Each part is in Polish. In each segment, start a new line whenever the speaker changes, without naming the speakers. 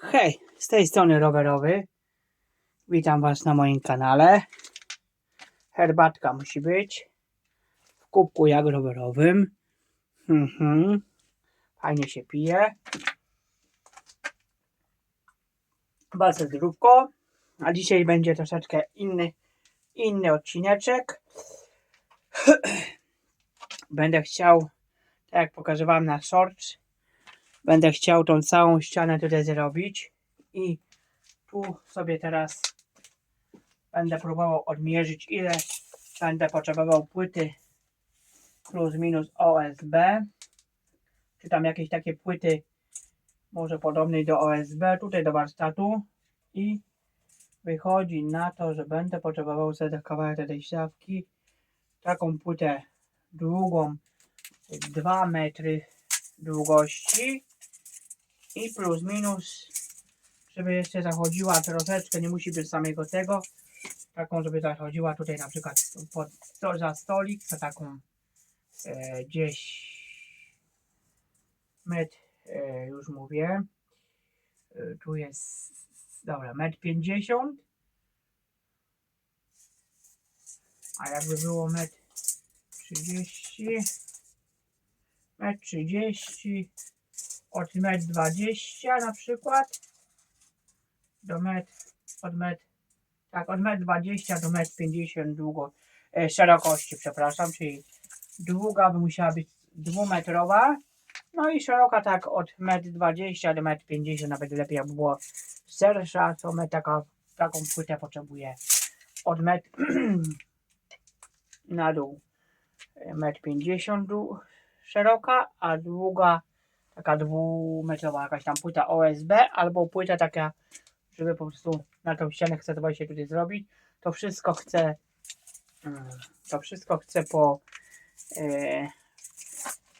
Hej, z tej strony rowerowy. Witam Was na moim kanale. Herbatka musi być. W kubku jak rowerowym. Mhm. Fajnie się pije. Bardzo zdrówko. A dzisiaj będzie troszeczkę inny, inny odcineczek. Będę chciał, tak jak pokazywałem na shorts, będę chciał tą całą ścianę tutaj zrobić. I tu sobie teraz będę próbował odmierzyć ile będę potrzebował płyty plus minus OSB czy tam jakieś takie płyty może podobnej do OSB tutaj do warsztatu. I wychodzi na to, że będę potrzebował sobie kawałek tej siatki taką płytę długą 2 metry długości i plus minus żeby jeszcze zachodziła troszeczkę, nie musi być samego tego taką, żeby zachodziła tutaj na przykład pod, to za stolik, to taką e, gdzieś metr, e, już mówię. E, tu jest dobra, metr 50 a jakby było metr 30 metr 30 od metr 20 na przykład. Do metr od metr tak od metr 20 do metr 50 długo e, szerokości przepraszam czyli długa by musiała być dwumetrowa. No i szeroka tak od metr 20 do metr 50 nawet lepiej jakby było szersza to my taka, taką płytę potrzebuje. Od metr na dół e, metr 50 dół, szeroka, a długa taka dwumetrowa jakaś tam płyta OSB albo płyta taka, żeby po prostu na tą ścianę chcę to właśnie tutaj zrobić. To wszystko chcę mm, to wszystko chcę po e,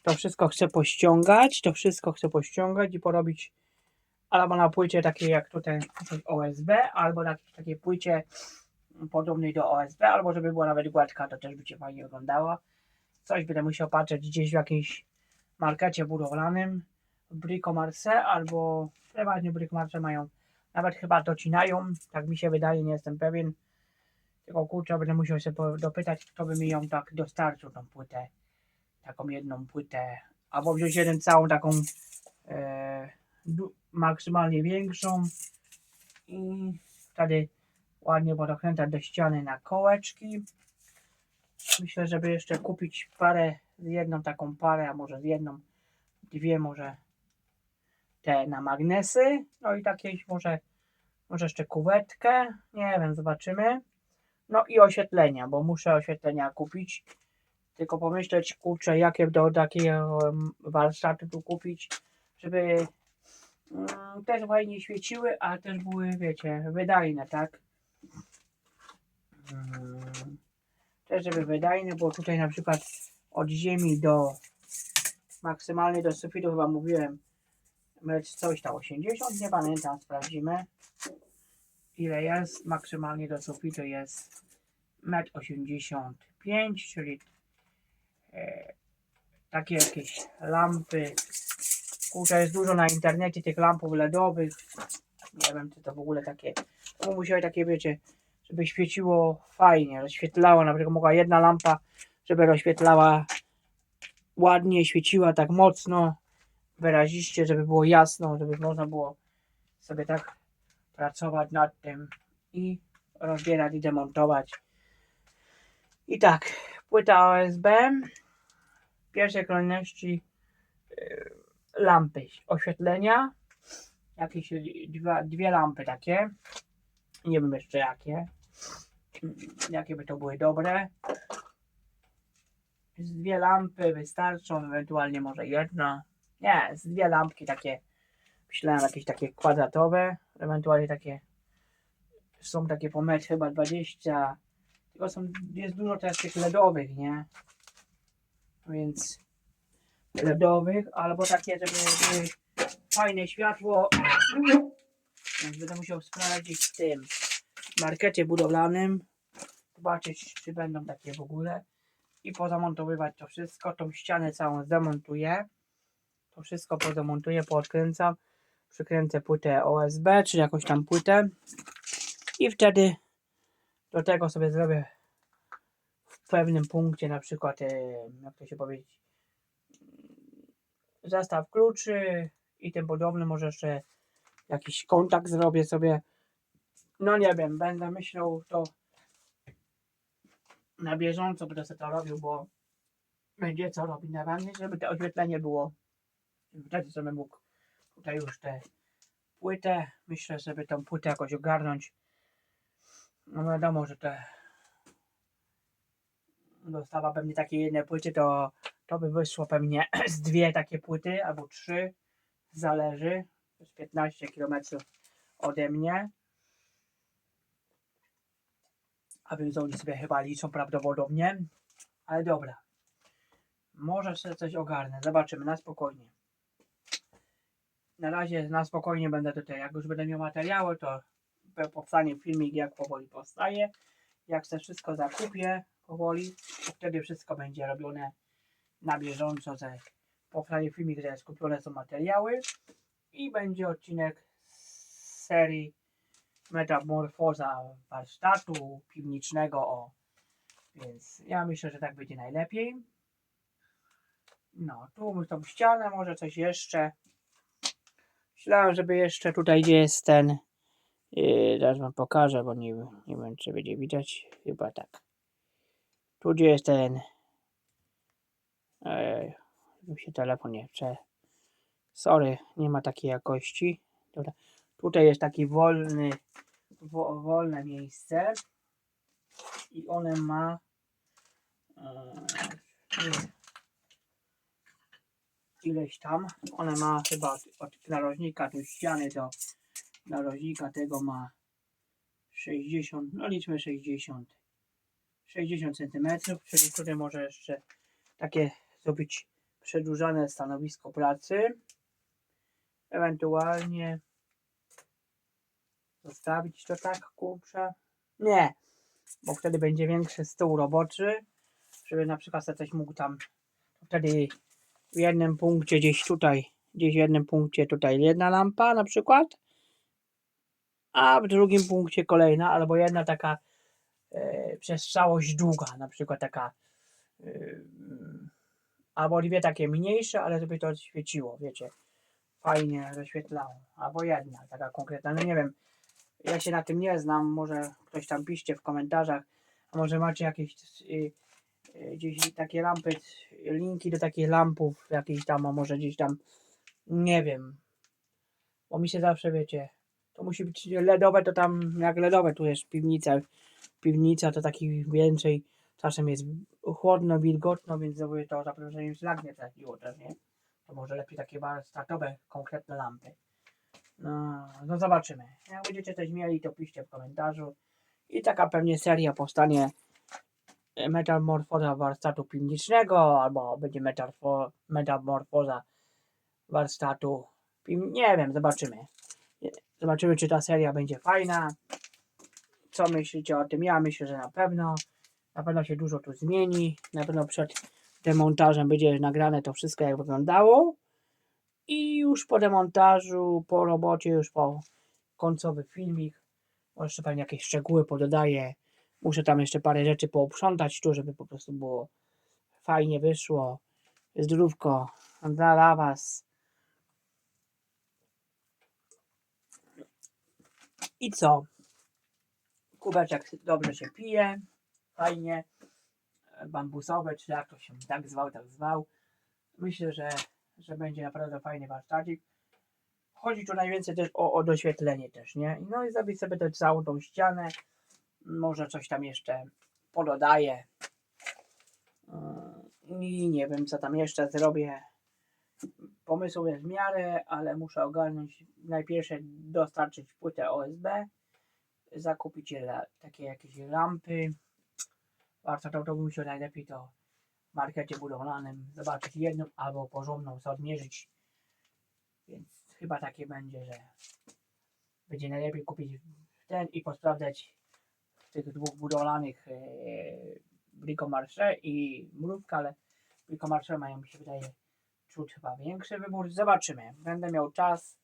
to wszystko chcę pościągać, to wszystko chcę pościągać i porobić albo na płycie takiej jak tutaj OSB, albo na jakiejś takiej płycie podobnej do OSB, albo żeby była nawet gładka, to też by się fajnie wyglądała. Coś będę musiał patrzeć gdzieś w jakimś markecie budowlanym, w Bricomarce, albo prywatnie Bricomarce mają, nawet chyba docinają, tak mi się wydaje, nie jestem pewien. Tylko kurczę, będę musiał się dopytać, kto by mi ją tak dostarczył, tą płytę, taką jedną płytę, albo wziąć jeden całą taką e, maksymalnie większą i wtedy ładnie podokręcać do ściany na kołeczki. Myślę, żeby jeszcze kupić parę, z jedną taką parę, a może z jedną, dwie może te na magnesy. No i jakieś może, może jeszcze kuwetkę, nie wiem, zobaczymy. No i oświetlenia, bo muszę oświetlenia kupić. Tylko pomyśleć, kurczę, jakie do takiego warsztatu tu kupić, żeby mm, też fajnie świeciły, a też były, wiecie, wydajne, tak? Mm, Też żeby wydajne, bo tutaj na przykład od ziemi do maksymalnie do sufitu chyba mówiłem metr coś tam 80, nie pamiętam, sprawdzimy. Ile jest, maksymalnie do sufitu jest metr 85, czyli e, takie jakieś lampy. Kurczę jest dużo na internecie tych lampów LEDowych. Nie wiem czy to w ogóle takie to musiały takie wiecie żeby świeciło fajnie, rozświetlało, na przykład mogła jedna lampa, żeby rozświetlała ładnie, świeciła tak mocno, wyraziście, żeby było jasno, żeby można było sobie tak pracować nad tym i rozbierać i demontować. I tak, płyta OSB, w pierwszej kolejności yy, lampy oświetlenia, jakieś dwa, dwie lampy takie, nie wiem jeszcze jakie, jakie by to były dobre. Z dwie lampy wystarczą, ewentualnie może jedna. Nie, z dwie lampki takie, myślałem jakieś takie kwadratowe, ewentualnie takie, są takie po metr chyba 20, tylko są, jest dużo teraz tych LEDowych, nie? Więc LEDowych, albo takie, żeby fajne światło. Więc będę musiał sprawdzić w tym markecie budowlanym, zobaczyć czy będą takie w ogóle i pozamontowywać to wszystko, tą ścianę całą zdemontuję, to wszystko podemontuję, poodkręcam, przykręcę płytę OSB, czy jakąś tam płytę. I wtedy do tego sobie zrobię w pewnym punkcie, na przykład, jak to się powiedzieć, zestaw kluczy i tym podobne, może jeszcze jakiś kontakt zrobię sobie. No nie wiem, będę myślał to na bieżąco, będę to robił, bo będzie co robić najważniejsze, żeby to oświetlenie było. Wtedy sobie mógł tutaj już tę płytę, myślę, żeby tą płytę jakoś ogarnąć. No wiadomo, że te dostawa pewnie takiej jednej płyty, to, to by wyszło pewnie z dwie takie płyty albo trzy, zależy. To jest 15 km ode mnie. A więc oni sobie chyba liczą prawdopodobnie. Ale dobra. Może sobie coś ogarnę. Zobaczymy na spokojnie. Na razie na spokojnie będę tutaj. Jak już będę miał materiały, to powstanie filmik, jak powoli powstaje. Jak te wszystko zakupię powoli, to wtedy wszystko będzie robione na bieżąco. Że powstanie filmik, że skupione są materiały. I będzie odcinek z serii Metamorfoza warsztatu piwniczego. O. Więc ja myślę, że tak będzie najlepiej. No, tu tą ścianę, może coś jeszcze. Myślałem, żeby jeszcze tutaj, gdzie jest ten. Yy, zaraz wam pokażę, bo nie, nie wiem, czy będzie widać. Chyba tak. Tu, gdzie jest ten. Ej, mi się telefon nie chce. Sorry, nie ma takiej jakości. Dobra. Tutaj jest taki wolny, wo, wolne miejsce. I one ma. Yy, ileś tam. One ma chyba od, od narożnika do ściany do narożnika tego ma 60, no liczmy 60, 60 cm, czyli tutaj może jeszcze takie zrobić przedłużane stanowisko pracy. Ewentualnie zostawić to tak, kurczę. Nie, bo wtedy będzie większy stół roboczy, żeby na przykład coś mógł tam wtedy w jednym punkcie gdzieś tutaj, gdzieś w jednym punkcie tutaj jedna lampa na przykład, a w drugim punkcie kolejna, albo jedna taka e, długa, na przykład taka e, albo dwie takie mniejsze, ale żeby to świeciło, wiecie, fajnie zaświetlało, albo jedna taka konkretna, no nie wiem, ja się na tym nie znam, może ktoś tam piszcie w komentarzach, a może macie jakieś y, y, gdzieś takie lampy, linki do takich lampów jakichś tam, a może gdzieś tam, nie wiem, bo mi się zawsze, wiecie, to musi być LEDowe, to tam jak LEDowe, tu jest piwnica, piwnica to taki więcej, czasem jest chłodno, wilgotno, więc to zaproszenie szlak nie trafiło też, nie? To może lepiej takie warsztatowe, konkretne lampy. No, no zobaczymy. Jak będziecie coś mieli, to piszcie w komentarzu. I taka pewnie seria powstanie e, metamorfoza warsztatu piwniczego, albo będzie metamorfo, metamorfoza warsztatu. Nie wiem, zobaczymy. Zobaczymy, czy ta seria będzie fajna. Co myślicie o tym? Ja myślę, że na pewno. Na pewno się dużo tu zmieni. Na pewno przed demontażem będzie nagrane to wszystko, jak wyglądało. I już po demontażu, po robocie, już po końcowy filmik. Jeszcze pewnie jakieś szczegóły pododaję. Muszę tam jeszcze parę rzeczy pouprzątać tu, żeby po prostu było fajnie wyszło. Zdrówko dla Was. I co? Kubeczek dobrze się pije. Fajnie. Bambusowe, czy jak to się tak zwał, tak zwał. Myślę, że, że będzie naprawdę fajny warsztacik. Chodzi tu najwięcej też o, o doświetlenie też, nie? No i zrobić sobie tę całą tą ścianę. Może coś tam jeszcze pododaję. Yy, I nie wiem, co tam jeszcze zrobię. Pomysł jest w miarę, ale muszę ogarnąć najpierw dostarczyć płytę OSB, zakupić takie jakieś lampy. Warto to, to bym się najlepiej to markecie budowlanym zobaczyć jedną albo porządną sobie odmierzyć. Więc chyba takie będzie, że będzie najlepiej kupić ten i posprawdzać w tych dwóch budowlanych e, Bricomarché i Mrówka, ale Bricomarché mają mi się wydaje czuć chyba większy wybór. Zobaczymy. Będę miał czas,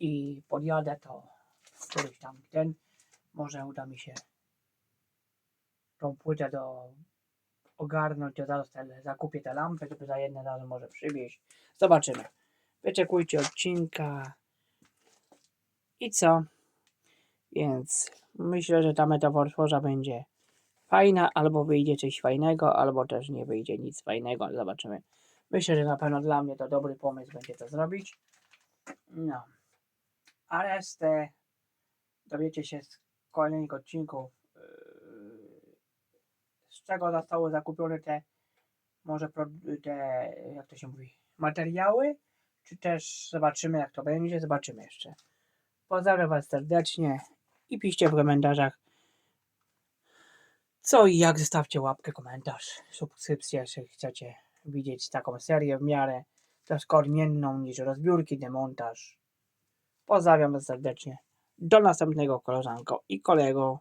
i podjadę, to któryś tam ten, może uda mi się tą płytę do ogarnąć, to zaraz te, zakupię te lampy, żeby za jedne razy może przywieźć. Zobaczymy. Wyczekujcie odcinka. I co? Więc myślę, że ta metaforza będzie fajna, albo wyjdzie coś fajnego, albo też nie wyjdzie nic fajnego. Zobaczymy. Myślę, że na pewno dla mnie to dobry pomysł będzie to zrobić. No. A resztę dowiecie się z kolejnych odcinków, czego zostały zakupione te, może te, jak to się mówi, materiały, czy też zobaczymy jak to będzie, zobaczymy jeszcze. Pozdrawiam Was serdecznie i piszcie w komentarzach co i jak, zostawcie łapkę, komentarz, subskrypcję, jeśli chcecie widzieć taką serię w miarę troszkę odmienną niż rozbiórki, demontaż. Pozdrawiam Was serdecznie. Do następnego koleżanko i kolego.